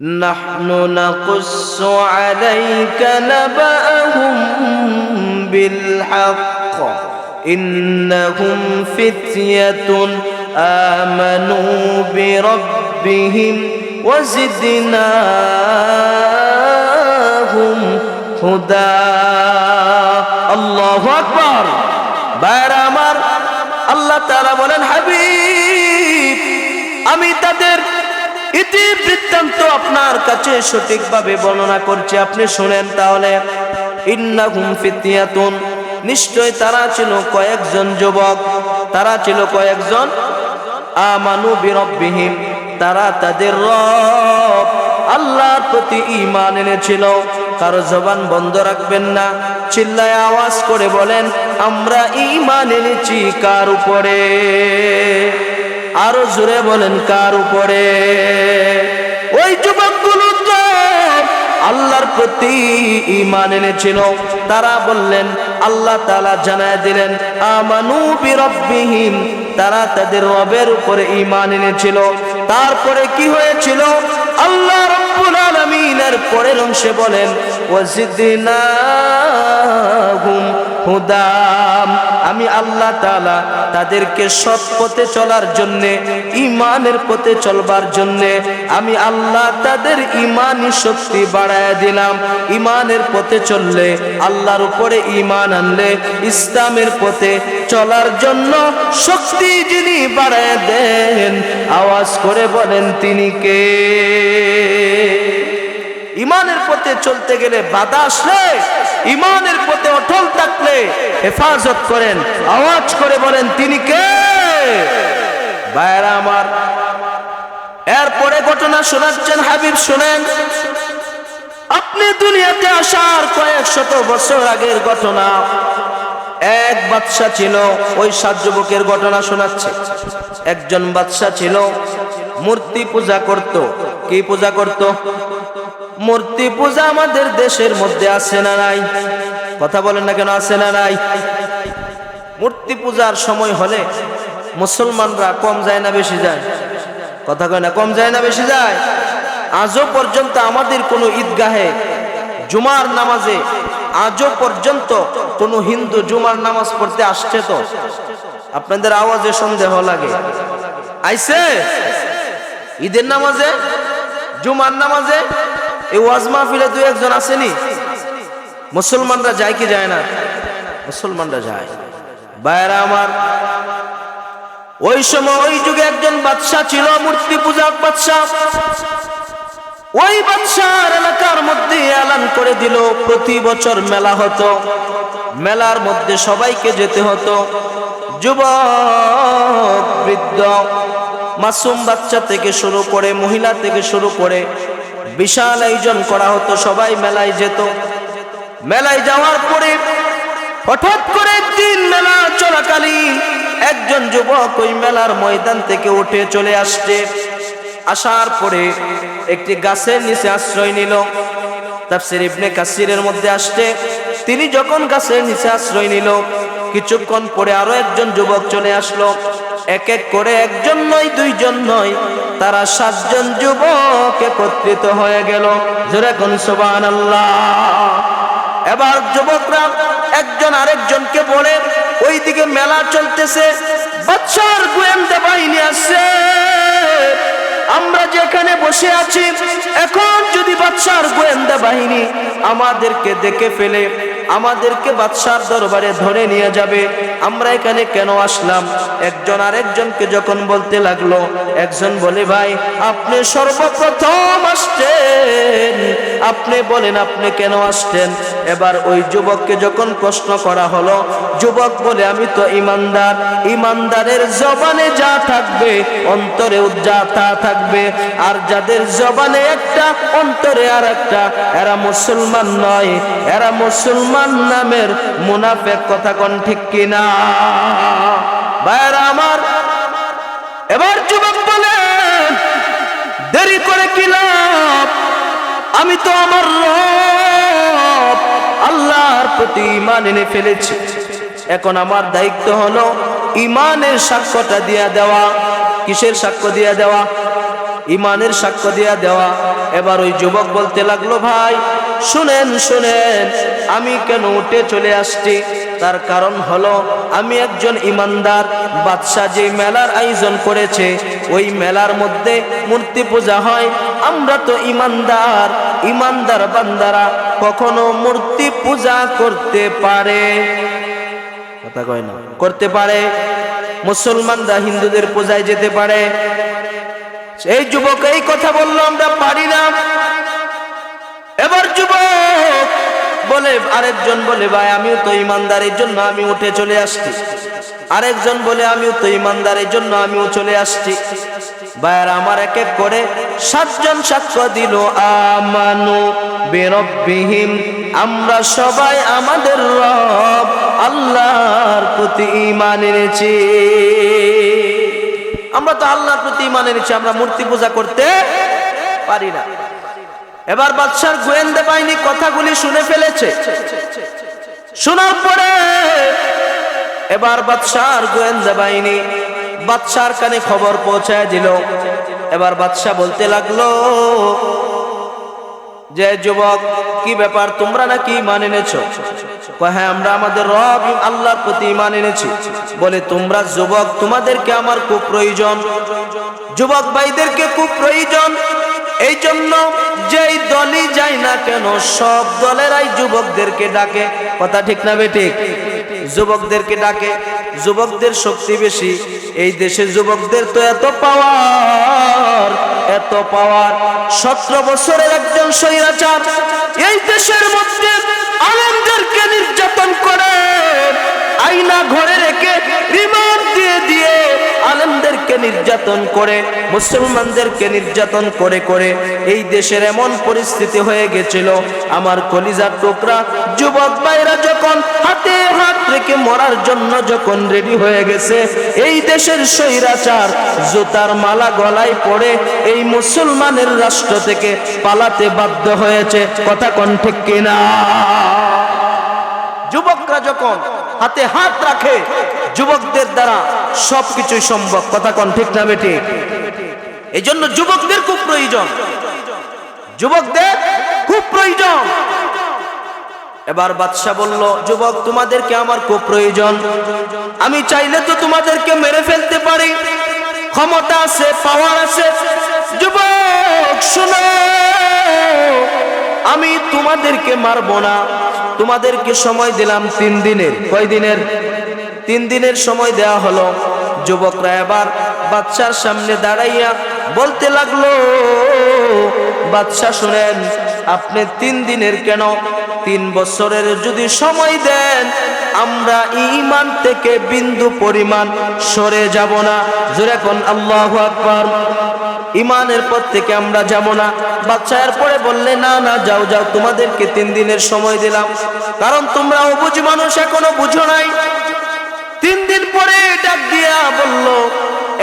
نحن نقص عليك نبأهم بالحق إنهم فتية آمنوا بربهم وزدناهم هدى الله أكبر বাইরে আমার আল্লাহ তাআলা বলেন হাবিব আমি তাদের ইতি বৃত্তান্ত আপনার কাছে সঠিকভাবে বর্ণনা করছি, আপনি শুনেন তাহলে। ইন্নাহুম ফিতিয়াতুন নিশ্চয় তারা ছিল কয়েকজন যুবক, তারা ছিল কয়েকজন আমানু বিরব্বিহিম, তারা তাদের রব আল্লাহর প্রতি ঈমান এনেছিল। কারও জবান বন্ধ রাখবেন না, চিল্লায় আওয়াজ করে বলেন, আমরা ইমান এনেছি কার উপরে? আরও জোরে বলেন, কার উপরে? ওই যুবকগুলো তো আল্লাহর প্রতি ঈমান এনেছিল। তারা বললেন, আল্লাহ তাআলা জানায় দিলেন, আমানু বিরব্বিহিম। তারা তাদের রবের উপরে ঈমান এনেছিল। তারপরে কি হয়েছিল? আল্লাহ রব্বুল আলামিনের পরের অংশে বলেন ওয়াজিদনাহুম হুদাম। আমি আল্লাহ তাআলা তাদেরকে সৎ পথে চলার জন্যে ইমানের পথে চলবার জন্যে, আমি আল্লাহ তাদের ইমানই শক্তি বাড়ায় দিলাম। ইমানের পথে চললে, আল্লাহর উপরে ইমান আনলে, ইসলামের পথে চলার জন্য শক্তি যিনি বাড়ায় দেন, আওয়াজ করে বলেন, তিনি কে? ইমানের পথে চলতে গেলে বাধা আসলে, ইমানের পথে অটল থাকলে হেফাজত করেন, আওয়াজ করে বলেন, তিনি কে? ভাইরা আমার, এরপরে ঘটনা শোনাচ্ছেন, হাবিব শোনেন, আপনি দুনিয়াতে আসার কয়েক শত বছর আগের ঘটনা। এক বাদশা ছিল, ওই সাত যুবকের ঘটনা শোনাচ্ছে। একজন বাদশা ছিল, মূর্তি পূজা করত। কি পূজা করত? মূর্তি পূজা আমাদের দেশের মধ্যে আছে না নাই? কথা বলেন না কেন, আছে না নাই? মূর্তি পূজার সময় হলে মুসলমানরা কম যায় না বেশি যায়? কথা কয় না, কম যায় না বেশি যায়? আজও পর্যন্ত আমাদের কোনো ঈদগাহে জুমার নামাজে আজও পর্যন্ত কোনো হিন্দু জুমার নামাজ পড়তে আসছে তো? আপনাদের আওয়াজে সন্দেহ লাগে। আইসে ঈদের নামাজে? জুমার নামাজে? এই ওয়াজ মাহফিলে দু একজন আসেনি? মুসলমানরা যায় কি যায় না? মুসলমানরা যায়। বাইরা আমার, ওই সময় ওই যুগে একজন বাদশাহ ছিল, মূর্তি পূজার বাদশাহ। ওই বাদশার এলাকার মধ্যে এলান করে দিল, প্রতি বছর মেলা হতো। মেলার মধ্যে সবাইকে যেতে হতো। যুবক, বৃদ্ধ, মাসুম বাচ্চা থেকে শুরু করে, মহিলা থেকে শুরু করে বিশাল আয়োজন করা হতো, সবাই মেলায় যেত। মেলায় যাওয়ার পরে হঠাৎ করে একদিন মেলা চলাকালীন একজন যুবক ওই মেলার ময়দান থেকে উঠে চলে আসছে। আসার পরে একটি গাছের নিচে আশ্রয় নিল। তাফসির ইবনে কাসিরের মধ্যে আসছে। তিনি যখন গাছের নিচে আশ্রয় নিল, কিছুক্ষণ পরে আরও একজন যুবক চলে আসলো। এক এক করে একজন নয়, দুইজন নয়, তারা সাতজন যুবক একত্রিত হয়ে গেল। জোরে কোন সুবান এবার যুবকরা একজন আরেকজনকে বলে, ওইদিকে মেলা চলতেছে বাচ্চার গোয়েন্দা বাহিনী আছে আমরা যেখানে বসে আছি, এখন যদি বাচ্চার গোয়েন্দা বাহিনী আমাদেরকে দেখে ফেলে আমাদেরকে বাদশার দরবারে ধরে নিয়ে যাবে। আমরা এখানে কেন আসলাম? একজন আরেকজনকে যখন বলতে লাগল, একজন বলে, ভাই, আপনি সর্বপ্রথম আসছেন। আপনি বলেন, আপনি কেন আসছেন? এবার ওই যুবককে যখন প্রশ্ন করা হলো, যুবক বলে, আমি তো ইমানদার। ইমানদারের জবানে যা থাকবে, অন্তরে যা তা থাকবে। আর যাদের জবানে একটা, অন্তরে আর একটা এরা মুসলমান নয়। এরা মুসলমান নামের মুনাফেক কথা কোন ঠিক কিনা? ভাইরা আমার, এবার যুবক বলেন দেরি করে কি লাভ? আমি তো আমার আল্লাহর প্রতি ইমান এনে ফেলেছি। এখন আমার দায়িত্ব হলো ইমানের সাক্ষ্যটা দিয়া দেওয়া। কিসের সাক্ষ্য দিয়া দেওয়া? ইমানের সাক্ষ্য দিয়া দেওয়া। এবার ওই যুবক বলতে লাগল, ভাই শুনেন শুনেন, আমি কেন উঠে চলে আসছি? তার কারণ হলো, আমি একজন ইমানদার, বাদশাহ যে মেলার আয়োজন করেছে, ওই মেলার মধ্যে মূর্তি পূজা হয়। আমরা তো ইমানদার ইমানদার বান্দারা, কখনো মূর্তি পূজা করতে পারে। কথা কয় না, করতে পারে। মুসলমানরা হিন্দুদের পূজায় যেতে পারে। এই যুবক এই কথা বলল, আমরা পারি না। এবার যুবক বলে, আরেকজন বলে, ভাই, আমিও তো ইমানদার এই জন্য আমি উঠে চলে আসছি। আরেকজন বলে, আমিও তো ইমানদার এই জন্য আমিও চলে আসছি। ভাইয়ার আমার এক এক করে সাতজন সাক্ষ্য দিল, আমানু বেরব্বিহীন আমরা সবাই আমাদের রব, আল্লাহর প্রতি ইমান এনেছি। আমরা তো আল্লাহর প্রতি ইমান এনেছি, আমরা মূর্তি পূজা করতে পারি না। এবার বাদশার গোয়েন্দা বাহিনী কথাগুলি শুনে ফেলেছে। শোনার পরে এবার বাদশার গোয়েন্দা বাহিনী বাদশার কানে খবর পৌঁছায় দিল। এবার বাদশাহ বলতে লাগল যে যুবক কি ব্যাপার তোমরা নাকি ইমান এনেছো? কয়, হ্যাঁ আমরা আমাদের রব আল্লাহর প্রতি ইমান এনেছি। বলে তোমরা যুবক তোমাদেরকে আমার খুব প্রয়োজন যুবক ভাইদেরকে খুব প্রয়োজন এই জন্য যেই দলই যায় না কেন, সব দলেরাই যুবকদেরকে ডাকে। কথা ঠিক না বেঠিক যুবকদেরকে ডাকে। যুবকদের শক্তি বেশি। এই দেশে যুবকদের তো এত পাওয়ার এত পাওয়ার। সতেরো বছরের একজন স্বৈরাচার এই দেশের মধ্যে আনন্দেরকে নির্যাতন করে আইনা ঘরে রেখে আলেমদেরকে নির্যাতন করে, মুসলমানদেরকে নির্যাতন করে করে এই দেশের এমন পরিস্থিতি হয়ে গেছিল, আমার কলিজার টুকরা যুবক ভাইরা যখন হাতে হাত রেখে মরার জন্য যখন রেডি হয়ে গেছে, এই দেশের স্বৈরাচার জুতার মালা গলায় পড়ে এই মুসলমানের রাষ্ট্র থেকে পালাতে বাধ্য হয়েছে, কথা কণ্ঠে কিনা? যুবকরা যখন হাতে হাত রাখে যুবকদের দ্বারা সবকিছুই সম্ভব। কথা কন ঠিক না বেটি? এই জন্য যুবকদের খুব প্রয়োজন। যুবকদের খুব প্রয়োজন। এবার বাদশাহ বলল, যুবক, তোমাদেরকে আমার খুব প্রয়োজন। আমি চাইলে তো তোমাদেরকে মেরে ফেলতে পারি। ক্ষমতা আছে পাওয়ার আছে। যুবক, শোনো। আমি তোমাদেরকে মারবো না। তোমাদেরকে সময় দিলাম তিন দিনের। কয় দিনের? তিন দিনের সময় দেওয়া হলো। যুবকরা এবার বাচ্চার সামনে দাঁড়াইয়া বলতে লাগল বাচ্চা শুনেন, আপনি তিন দিনের কেন? তিন বছরের যদি সময় দেন, আমরা ইমান থেকে বিন্দু পরিমাণ সরে যাব না। জোরে কোন আল্লাহ আকবার। ইমানের পর থেকে আমরা যাব না। বাচ্চা এরপরে বললে, না না, যাও যাও, তোমাদেরকে তিন দিনের সময় দিলাম। কারণ তোমরা অবুঝ মানুষ, এখনও বুঝো নাই। তিন দিন পরে ডাক দিয়া বলল,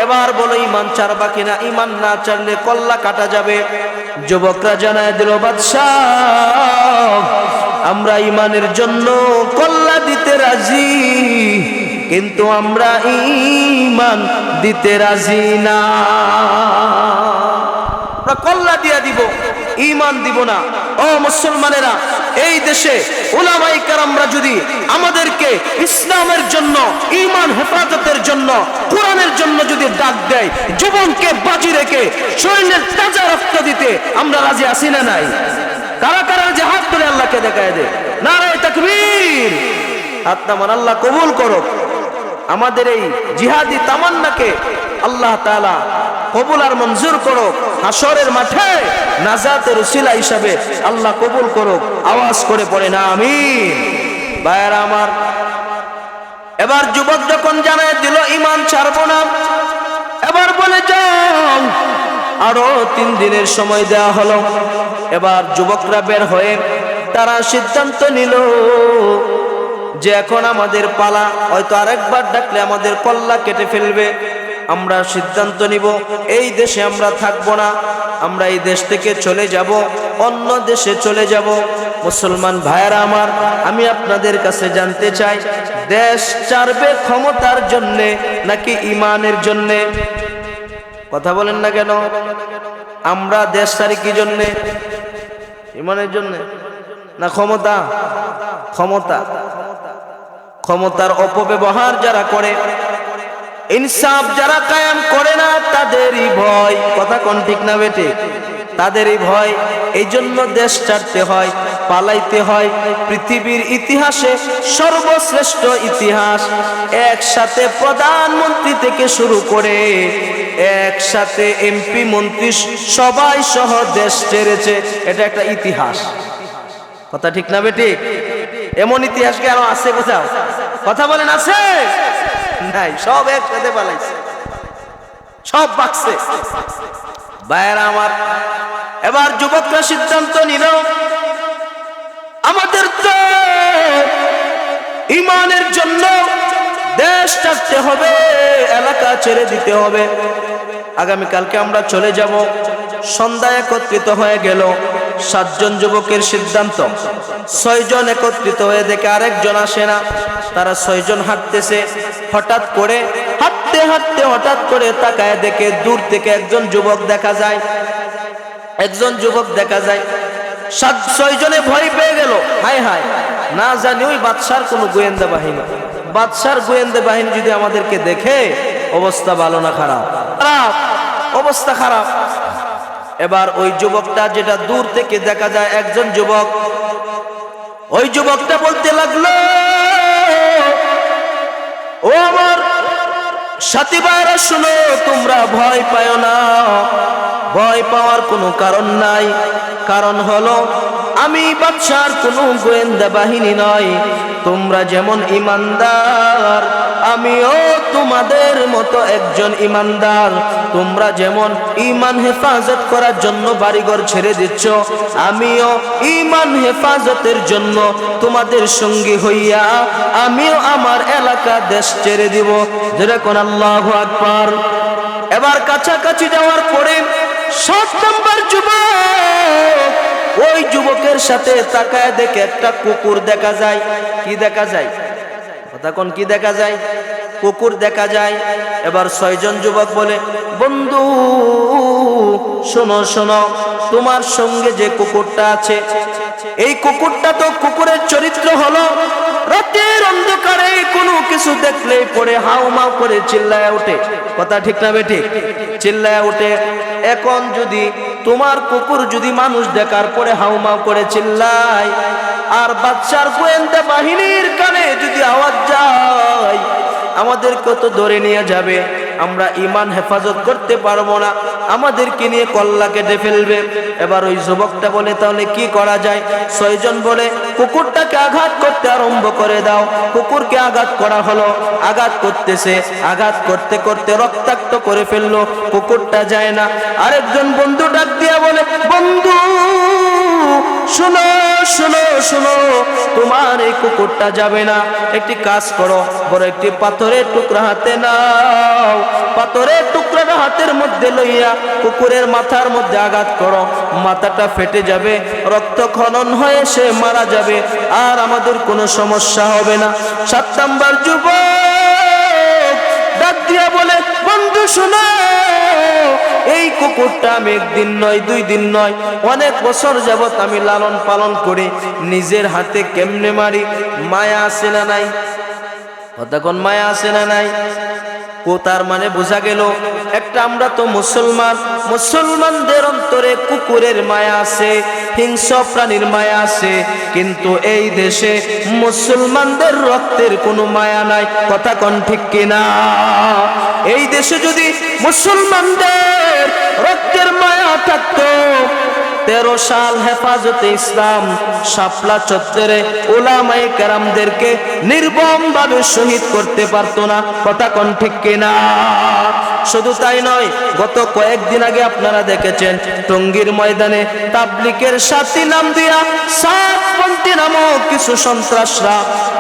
এবার বলো, ইমান চারবা কিনা? ইমান না চারলে কল্লা কাটা যাবে। যুবকরা জানায় দিল, বাদশাহ, আমরা ইমানের জন্য কল্লা দিতে রাজি, কিন্তু আমরা ইমান দিতে রাজি না। আমরা কল্লা দিয়া দিব ইমান দিব না। ও মুসলমানেরা, এই দেশে ওলামাই কারামরা যদি আমাদেরকে ইসলামের জন্য ইমান হেফাজতের জন্য, কোরআনের জন্য যদি ডাক দেয়, জীবনকে বাজি রেখে শরীরের তাজা রক্ত দিতে আমরা রাজি আসি না নাই? কারা কারা যে হাত তুলে আল্লাহকে দেখায় দে নারায় তাকবীর। হাত নামান আল্লাহ কবুল করো আমাদের এই জিহাদি তামান্নাকে আল্লাহ তাআলা কবুল আর মঞ্জুর করো হাসরের মাঠে নাজাতের উসিলা হিসাবে আল্লাহ কবুল করো আওয়াজ করে পড়ে না আমি ভাইয়ারা আমার, এবার যুবক যখন জানায় দিল, ইমান ছাড়বো না, এবার বলে, যাও। আরও তিন দিনের সময় দেওয়া হলো। এবার যুবকরা বের হয়ে তারা সিদ্ধান্ত নিল যে এখন আমাদের পালা, হয়তো আরেকবার ডাকলে আমাদের পল্লা কেটে ফেলবে। আমরা সিদ্ধান্ত নিব, এই দেশে আমরা থাকব না, আমরা এই দেশ থেকে চলে যাব, অন্য দেশে চলে যাব। মুসলমান ভাইয়েরা আমার, আমি আপনাদের কাছে জানতে চাই, দেশ চারবে ক্ষমতার জন্যে নাকি ইমানের জন্যে? কথা বলেন না কেন? আমরা দেশ সারি কি জন্যে? ইমানের জন্য? না ক্ষমতা? ক্ষমতা। ক্ষমতার অপব্যবহার যারা করে ইনসাফ যারা কায়াম করে না, তাদেরই ভয়। কথা কোন ঠিক না বেটে তাদেরই ভয়। এই জন্য দেশ ছাড়তে হয়, পালাইতে হয়। পৃথিবীর ইতিহাসে সর্বশ্রেষ্ঠ ইতিহাস একসাথে প্রধানমন্ত্রী থেকে শুরু করে, একসাথে এমপি, মন্ত্রী, সবাই সহ দেশ ছেড়েছে। এটা একটা ইতিহাস। কথা ঠিক না বেটি এমন ইতিহাস কি আরও আছে কোথাও কথা বলেন, আছে? নাই সব একসাথে পালাইছে। সব বাকছে। বাইরা আমার, এবার যুবকরা সিদ্ধান্ত নিল, আমাদের তো ইমানের জন্য দেশ ছাড়তে হবে, এলাকা ছেড়ে দিতে হবে। আগামীকালকে আমরা চলে যাব। সন্ধ্যা একত্রিত হয়ে গেল। সাতজন যুবকের সিদ্ধান্ত। ছয়জন একত্রিত হয়ে দেখে আরেকজন আসে না। তারা ছয়জন হাঁটতেছে। হঠাৎ করে হাঁটতে হাঁটতে হঠাৎ করে তাকায় দেখে দূর থেকে একজন যুবক দেখা যায়। একজন যুবক দেখা যায়। সাত, ছয়জনে ভয় পেয়ে গেল। হায় হায়। না জানি ওই বাদশার কোনো গোয়েন্দা বাহিনী। বাদশার গোয়েন্দা বাহিনী যদি আমাদেরকে দেখে, অবস্থা ভালো না খারাপ? খারাপ। অবস্থা খারাপ। এবার ওই যুবকটা যেটা দূর থেকে দেখা যায় একজন যুবক, ওই যুবকটা বলতে লাগল, ও আমার সাথী ভাইরা, শুনো, তোমরা ভয় পায় না। ভয় পাওয়ার কোনো কারণ নাই। কারণ হলো আমি বাদশার কোনো গোয়েন্দা বাহিনী নয়। তোমরা যেমন ইমানদার, আমিও তোমাদের মতো একজন ইমানদার। তোমরা যেমন ইমান হেফাজত করার জন্য বাড়িঘর ছেড়ে দিচ্ছ, আমিও ইমান হেফাজতের জন্য তোমাদের সঙ্গী হইয়া আমিও আমার এলাকা দেশ ছেড়ে দিব। যেরকম আল্লাহ আকবার। এবার কাছাকাছি যাওয়ার পরে সাত নম্বর যুবক ওই যুবকের সাথে তাকায় দেখে একটা কুকুর দেখা যায়। কি দেখা যায়? তখন কি দেখা যায়? কুকুর দেখা যায়। এবার ছয়জন যুবক বলে, বন্ধু, শোনো শোনো, তোমার সঙ্গে যে কুকুরটা আছে, এই কুকুরটা তো কুকুরের চরিত্র হলো রাতের অন্ধকারে কোনো কিছু দেখলেই পরে হাউ মাউ করে চিল্লায় ওঠে। কথা ঠিক না বেঠিক চিল্লায় ওঠে। এখন যদি তোমার কুকুর যদি মানুষ দেখার পরে হাউমাউ করে চিল্লায়, আর বাচ্চার গোয়েন্দা বাহিনীর কানে যদি আওয়াজ যায় আমাদের কত ধরে নিয়ে যাবে। আমরা ইমান হেফাজত করতে পারব না। আমাদেরকে নিয়ে কল্লা কেটে ফেলবে। এবার ওই যুবকটা বলে, তাহলে কি করা যায়? ছয়জন বলে, কুকুরটাকে আঘাত করতে আরম্ভ করে দাও। কুকুরকে আঘাত করা হলো। আঘাত করতেছে। আঘাত করতে করতে রক্তাক্ত করে ফেলল। কুকুরটা যায় না। আরেকজন বন্ধু ডাক দিয়া বলে, বন্ধু শোনো শোনো শোনো, তোমার এই কুকুরটা যাবে না। একটি কাজ করো, বড় একটি পাথরের টুকরা হাতে নাও। পাথরের টুকরাটা হাতের মধ্যে লইয়া কুকুরের মাথার মধ্যে আঘাত করো। মাথাটা ফেটে যাবে, রক্ত খনন হয়ে সে মারা যাবে, আর আমাদের কোনো সমস্যা হবে না। সাত নাম্বার যুবক! শোনো, এই কুকুরটা আমি একদিন নয়, দুই দিন নয়, অনেক বছর যাবত আমি লালন পালন করে নিজের হাতে কেমনে মারি, মায়া আছে না নাই? কতক্ষণ মায়া আছে না নাই? ও তার মানে বোঝা গেল একটা আমরা তো মুসলমান, মুসলমানদের অন্তরে কুকুরের মায়া আছে, হিংস্র প্রাণীর মায়া আছে, কিন্তু এই দেশে মুসলমানদের রক্তের কোনো মায়া নাই, কথা কোন ঠিক কিনা? এই দেশে যদি মুসলমানদের রক্তের মায়া থাকতো তেরো সাল হেফাজতে ইসলাম, শাপলা চত্বরে ওলামাই কেরামদেরকে নির্বম ভাবে শহীদ করতে পারতো না। কথা কোন ঠিক কিনা? শুধু তাই নয়, গত কয়েকদিন আগে আপনারা দেখেছেন, টঙ্গীর ময়দানে তাবলিকের সাথী নাম দিয়া সাতপন্থী নামক কিছু সন্ত্রাসরা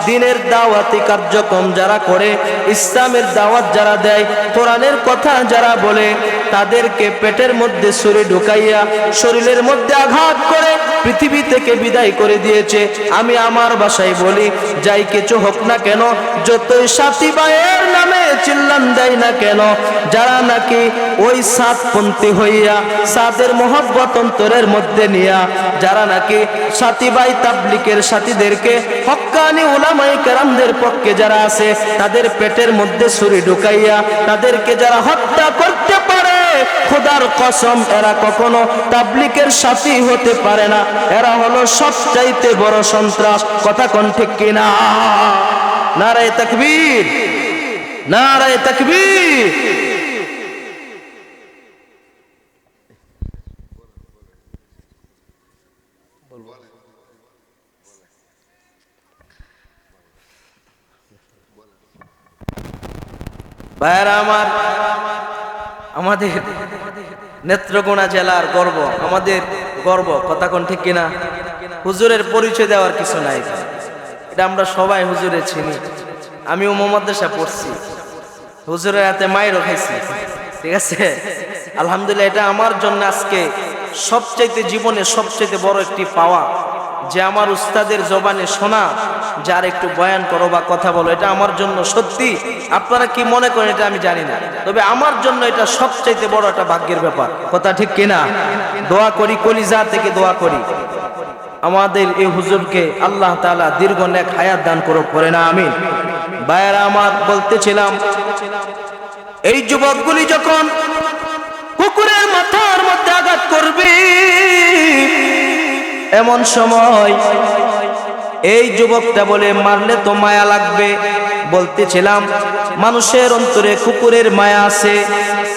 দিনের দাওয়াতি কার্যক্রম যারা করে, ইসলামের দাওয়াত যারা দেয়, কোরআনের কথা যারা বলে, তাদেরকে পেটের মধ্যে ছুরি ঢুকাইয়া শরীরের মধ্যে আঘাত করে পৃথিবী থেকে বিদায় করে দিয়েছে। আমি আমার বাসায় বলি, যাই কিছু হোক না কেন, যতই সাথী ভাইয়ের নামে চিল্লান দেয় না কেন, যারা নাকি ওই সাতপন্থী হইয়া সাদের মহব্বত অন্তরের মধ্যে নিয়া, যারা নাকি সাথী ভাই তাবলিকের সাথীদেরকে হক্কানি উলামাই কেরামদের পক্ষে যারা আছে, তাদের পেটের মধ্যে ছুরি ঢুকাইয়া, তাদেরকে যারা হত্যা করতে খোদার কসম, এরা কখনো তাবলিকের সাথী হতে পারে না। এরা হলো সবচাইতে বড় সন্ত্রাস। কথা কোন ঠিক কিনা? নারায় তাকবীর। নারায় তাকবীর। ভাইয়ারা আমার আমাদের নেত্রকোনা জেলার গর্ব, আমাদের গর্ব, কথা কোন ঠিক কিনা? হুজুরের পরিচয় দেওয়ার কিছু নাই এটা আমরা সবাই হুজুরে চিনি। আমিও মোহাম্মদেশা পড়ছি। হুজুরের হাতে মায়েরও খাইছি ঠিক আছে? আলহামদুলিল্লাহ, এটা আমার জন্য আজকে সবচাইতে জীবনে সবচাইতে বড় একটি পাওয়া। যে আমার উস্তাদের জবানে শোনা, যার একটু বয়ান করো বা কথা বলো, এটা আমার জন্য সত্যি। আপনারা কি মনে করেন এটা আমি জানি না। তবে আমার জন্য এটা সবচাইতে বড় একটা ভাগ্যের ব্যাপার। কথা ঠিক কিনা? দোয়া করি, কলিজা থেকে দোয়া করি। আমাদের এই হুজুরকে আল্লাহ তাআলা দীর্ঘ নেক হায়াত দান করো করে না আমি ভাইয়েরা, আমার বলতেছিলাম, এই যুবকগুলি যখন কুকুরের মাথার মধ্যে আঘাত করবে এমন সময় এই যুবকটা বলে, মারলে তো মায়া লাগবে। বলতেছিলাম, মানুষের অন্তরে কুকুরের মায়া আছে,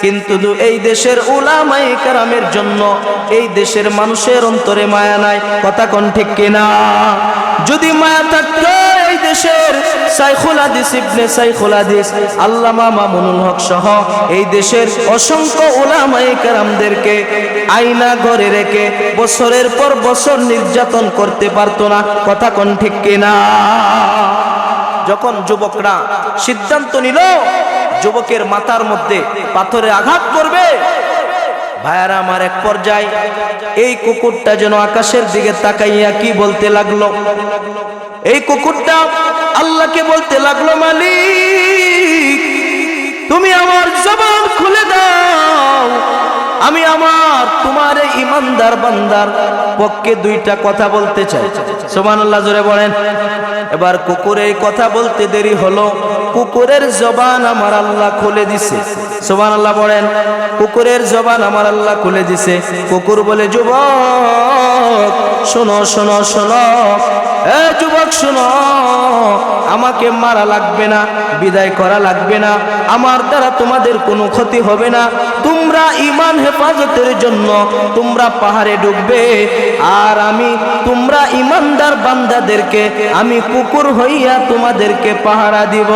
কিন্তু এই দেশের উলামাই কারামের জন্য এই দেশের মানুষের অন্তরে মায়া নাই। কথা কোন ঠিক কিনা? যদি মায়া থাকতো দেশের সাইখুল হাদিস, ইবনে সাইখুল হাদিস, আল্লামা মামুনুল হক সহ এই দেশের অসংখ্য উলামাই কারামদেরকে আয়না ঘরে রেখে বছরের পর বছর নির্যাতন করতে পারতো না। কথা কোন ঠিক কিনা? যখন যুবকরা সিদ্ধান্ত নিল, যুবকের মাথার মধ্যে পাথরে আঘাত করবে ভাইয়ারা আমার এক পর্যায়ে, এই কুকুরটা যেন আকাশের দিকে তাকাইয়া কি বলতে লাগল? এই কুকুরটা আল্লাহকে বলতে লাগল, মালিক, তুমি আমার জবান খুলে দাও। আমি আমার তোমার ইমানদার বান্দার পক্ষে দুইটা কথা বলতে চাই। সুবহানাল্লাহ, জোরে বলেন। এবার কুকুরের কথা বলতে দেরি হলো। কুকুরের জবান আমার আল্লাহ খুলে দিছে। সুবহানাল্লাহ বলেন, কুকুরের জবান আমার আল্লাহ খুলে দিছে। কুকুর বলে, যুবক, শোনো শোনো শোনো। এ যুবক শোনো, আমাকে মারা লাগবে না, বিদায় করা লাগবে না, আমার দ্বারা তোমাদের কোনো ক্ষতি হবে না, তোমরা ইমান হেফাজতের জন্য তোমরা পাহাড়ে ডুববে, আর আমি তোমরা ইমানদার বান্দাদেরকে, আমি কুকুর হইয়া তোমাদেরকে পাহারা দিব।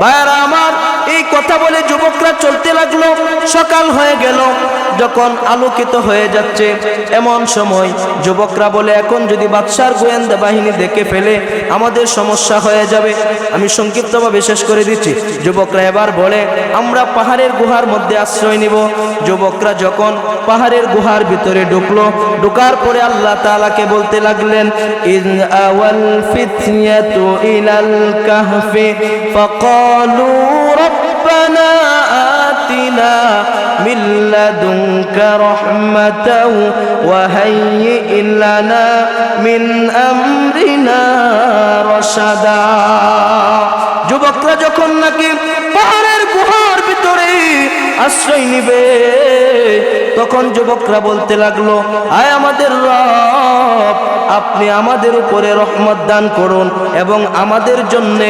ভাইয়ারা আমার এই কথা বলে যুবকরা চলতে লাগল, সকাল হয়ে গেল। যখন আলোকিত হয়ে যাচ্ছে, এমন সময় যুবকরা বলে, এখন যদি বাদশার গোয়েন্দা বাহিনী দেখে ফেলে, আমাদের সমস্যা হয়ে যাবে। আমি সংক্ষিপ্তভাবে শেষ করে দিচ্ছি। যুবকরা এবার বলে, আমরা পাহাড়ের গুহার মধ্যে আশ্রয় নিব। যুবকরা যখন পাহাড়ের গুহার ভিতরে ঢুকলো, ঢুকার পরে আল্লাহ তালাকে বলতে লাগলেন, ইন আওয়াল রব্বানা আতিনা من لدنك رحمة وهيئ لنا من أمرنا رشدا যুবকরা যখন নাকি পাহাড়ের গুহার ভিতরে আশ্রয় নিবে তখন যুবকরা বলতে লাগল, আয় আমাদের রব, আপনি আমাদের উপরে রহমত দান করুন এবং আমাদের জন্য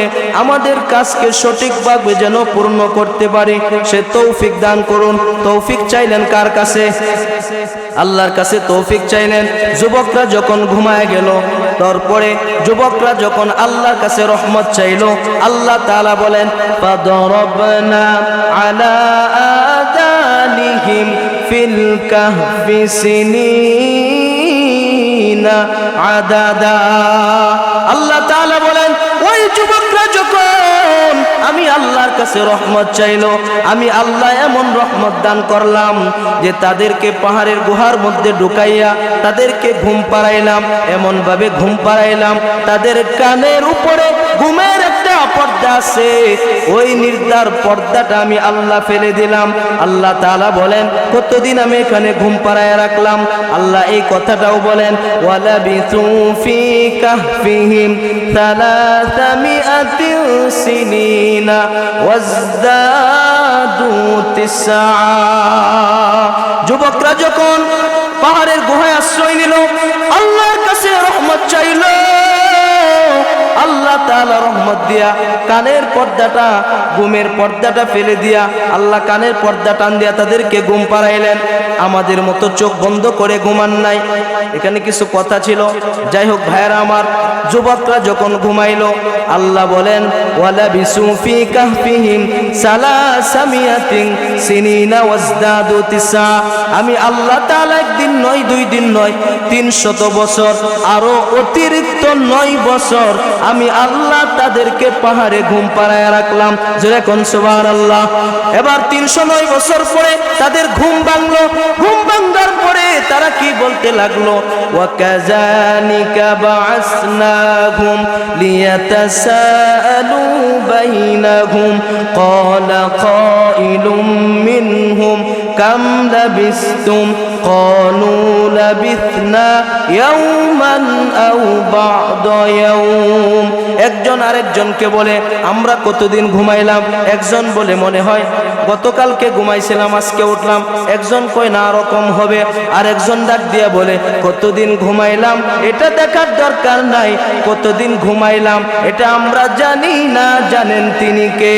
আমাদের কাজকে সঠিকভাবে যেন পূর্ণ করতে পারি। সে তৌফিক দান করুন। তৌফিক চাইলেন কার কাছে? আল্লাহর কাছে তৌফিক চাইলেন। যুবকরা যখন ঘুমায় গেল, তারপরে যুবকরা যখন আল্লাহর কাছে রহমত চাইলো, আল্লাহ তাআলা বলেন আলা আদানিহিম ফিল কাহফি সিনিনা আদাদা। আল্লাহ তাআলা বলেন, ওই যুবকরা যখন আমি আল্লাহর কাছে রহমত চাইলো, আমি আল্লাহ এমন রহমত দান করলাম যে তাদেরকে পাহাড়ের গুহার মধ্যে ঢুকাইয়া তাদেরকে ঘুম পাড়াইলাম এমন ভাবে ঘুম পাড়াইলাম, তাদের কানের উপরে ঘুমের পর্দা আছে। ওই নির্দার পর্দাটা আমি আল্লাহ ফেলে দিলাম। আল্লাহ তাআলা বলেন, কতদিন আমি এখানে ঘুম পাড়ায় রাখলাম? আল্লাহ এই কথাটাও বলেন যুবকরা যখন পাহাড়ের গুহায় আশ্রয় নিল আল্লাহর তাআলা রহমত দিয়া কানের পর্দাটা, ঘুমের পর্দাটা ফেলে দিয়া আল্লাহ কানের পর্দা টান দিয়া তাদেরকে ঘুম পাড়াইলেন। আমাদের মতো চোখ বন্ধ করে ঘুমান নাই। এখানে কিছু কথা ছিল। যাই হোক ভাইয়েরা আমার, যুবকরা যখন ঘুমাইলো, আল্লাহ বলেন ওয়ালা বিসুফি কাহফিহিম সালাসামিয়াতিন সিনিনা ওয়াজদাদু তিসা। আমি আল্লাহ তাআলা একদিন নয়, দুই দিন নয়, তিনশত বছর, আরও অতিরিক্ত নয় বছর আমি আল্লাহ তাদেরকে পাহাড়ে ঘুম পাড়ায় রাখলাম। জোরে কোন সুবহানাল্লাহ। এবার তিনশো নয় বছর পরে তাদের ঘুম ভাঙলো। ঘুম ভাঙার পরে তারা কি বলতে লাগল? ওয়াকাজানিকা লাবিস্তুম قالوا لبثنا يوما أو بعض يوم একজন আরেকজনকে বলে আমরা কতদিন ঘুমাইলাম একজন বলে মনে হয় গতকালকে ঘুমাইছিলাম আজকে উঠলাম একজন কয় না রকম হবে আর একজন ডাক দিয়া বলে কতদিন ঘুমাইলাম এটা দেখার দরকার নাই কতদিন ঘুমাইলাম এটা আমরা জানি না জানেন তিনি কে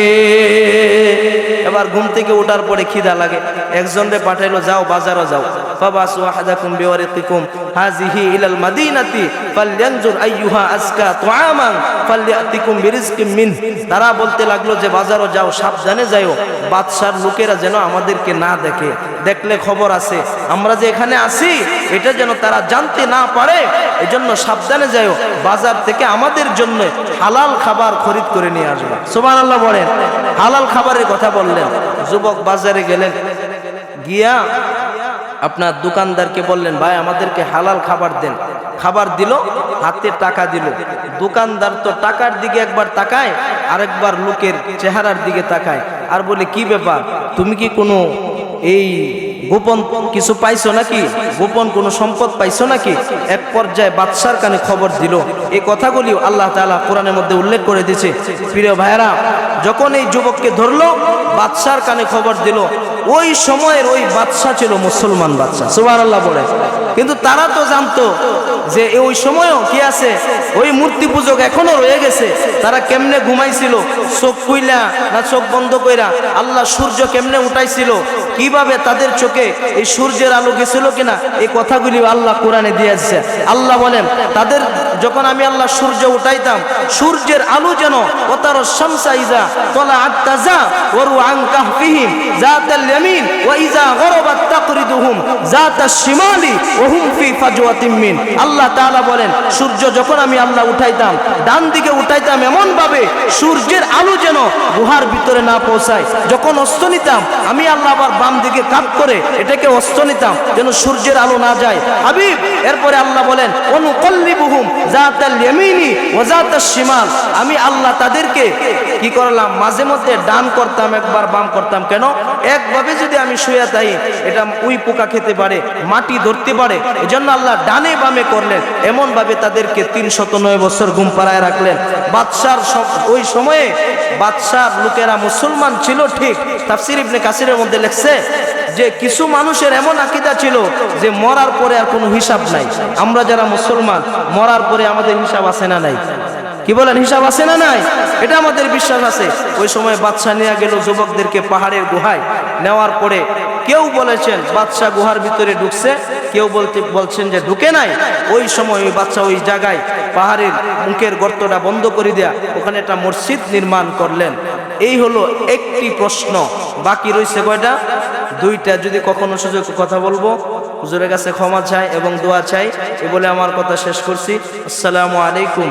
এবার ঘুম থেকে ওঠার পরে খিদা লাগে একজন রে পাঠাইলো যাও বাজারও যাও ফালয়ানজুর আইয়ুহা আজকা তুআমান ফালয়াতিকুম বিরিজকিম মিন। তারা বলতে লাগল যে, বাজারও যাও, সাবধানে যাও বাদশার লোকেরা যেন আমাদেরকে না দেখে। দেখলে খবর আছে, আমরা যে এখানে আছি, এটা যেন তারা জানতে না পারে। এজন্য সাবধানে যাও বাজার থেকে আমাদের জন্য হালাল খাবার খরিদ করে নিয়ে আসবে। সুবহানাল্লাহ বলেন। হালাল খাবারের কথা বললেন। যুবক বাজারে গেলেন। গিয়া আপনার দোকানদারকে বললেন, ভাই, আমাদেরকে হালাল খাবার দেন। খাবার দিল, হাতে টাকা দিল। দোকানদার তো টাকার দিকে একবার তাকায়, আরেকবার লোকের চেহারার দিকে তাকায়। আর বলে, কি ব্যাপার? তুমি কি কোনো এই গোপন কিছু পাইছো নাকি? গোপন কোনো সম্পদ পাইছো নাকি? এক পর্যায়ে বাদশার কানে খবর দিল। এই কথাগুলি আল্লাহ তালা কোরআনের মধ্যে উল্লেখ করে দিয়েছে। প্রিয় ভাইরা যখন এই যুবককে ধরলো, বাদশার কানে খবর দিল, ওই সময়ের ওই বাদশা ছিল মুসলমান বাদশা। সুবার আল্লাহ বলে। কিন্তু তারা তো জানতো যে ওই সময়ও কি আছে? ওই মূর্তি পূজক এখনও রয়ে গেছে। তারা কেমনে ঘুমাইছিল? চোখ কুইলা না চোখ বন্ধ কইরা আল্লাহ সূর্য কেমনে উঠাইছিল? কীভাবে তাদের চোখে এই সূর্যের আলো গেছিল কিনা? এই কথাগুলি আল্লাহ কোরআনে দিয়েছে। আল্লাহ বলেন, তাদের যখন আমি আল্লাহ সূর্য উঠাইতাম, সূর্যের আলো যেন ও ওতার শামসাইজা তলা আত্তাজা ওরু আন কাহফিহিম জাতাল ইয়ামিন, ওয়া ইজা গরাবাত তাকরিদুহুম জাতাশ শিমালি, ওয়া হুম ফি ফাজওয়াতিম মিন। আল্লাহ তাআলা বলেন, সূর্য যখন আমি আল্লাহ উঠাইতাম ডান দিকে উঠাইতাম এমন ভাবে সূর্যের আলো যেন গুহার ভিতরে না পৌঁছায়। যখন অস্ত নিতাম, আমি আল্লাহ আবার বাম দিকে কাপ করে এটাকে অস্ত নিতাম, যেন সূর্যের আলো না যায়। হাবিব, এরপরে আল্লাহ বলেন, অনুকল্লিবুহুম আমি আল্লাহ তাদেরকে কি করলাম? মাঝে মধ্যে ডান করতাম, একবার বাম করতাম। কেন? একভাবে যদি আমি শুয়ে তাই এটা উই পোকা খেতে পারে, মাটি ধরতে পারে। এজন্য আল্লাহ ডানে বামে করলেন। এমন ভাবে তাদেরকে তিন শত নয় বছর ঘুম পাড়ায় রাখলেন। বাদশার ওই সময়ে বাদশার লোকেরা মুসলমান ছিল ঠিক। তাফসির ইবনে কাসিরের মধ্যে লেখছে যে কিছু মানুষের এমন আকিদা ছিল যে মরার পরে আর কোনো হিসাব নাই। আমরা যারা মুসলমান, মরার পরে আমাদের হিসাব আছে না নাই? কি বলেন, হিসাব আছে না নাই? এটা আমাদের বিশ্বাস আছে। ওই সময় বাদশা নেওয়া গেল যুবকদেরকে পাহাড়ের গুহায়। নেওয়ার পরে কেউ বলেছেন বাদশা গুহার ভিতরে ঢুকছে। কেউ বলতে বলছেন যে ঢুকে নাই। ওই সময় ওই বাচ্চা ওই জায়গায় পাহাড়ের মুখের গর্তটা বন্ধ করে দেয়া, ওখানে একটা মসজিদ নির্মাণ করলেন। এই হলো একটি প্রশ্ন। বাকি রয়েছে কয়টা? দুইটা যদি কখনো সুযোগ কথা বলব, হুজুরের কাছে ক্ষমা চাই এবং দোয়া চাই, এ বলে আমার কথা শেষ করছি। আসসালামু আলাইকুম।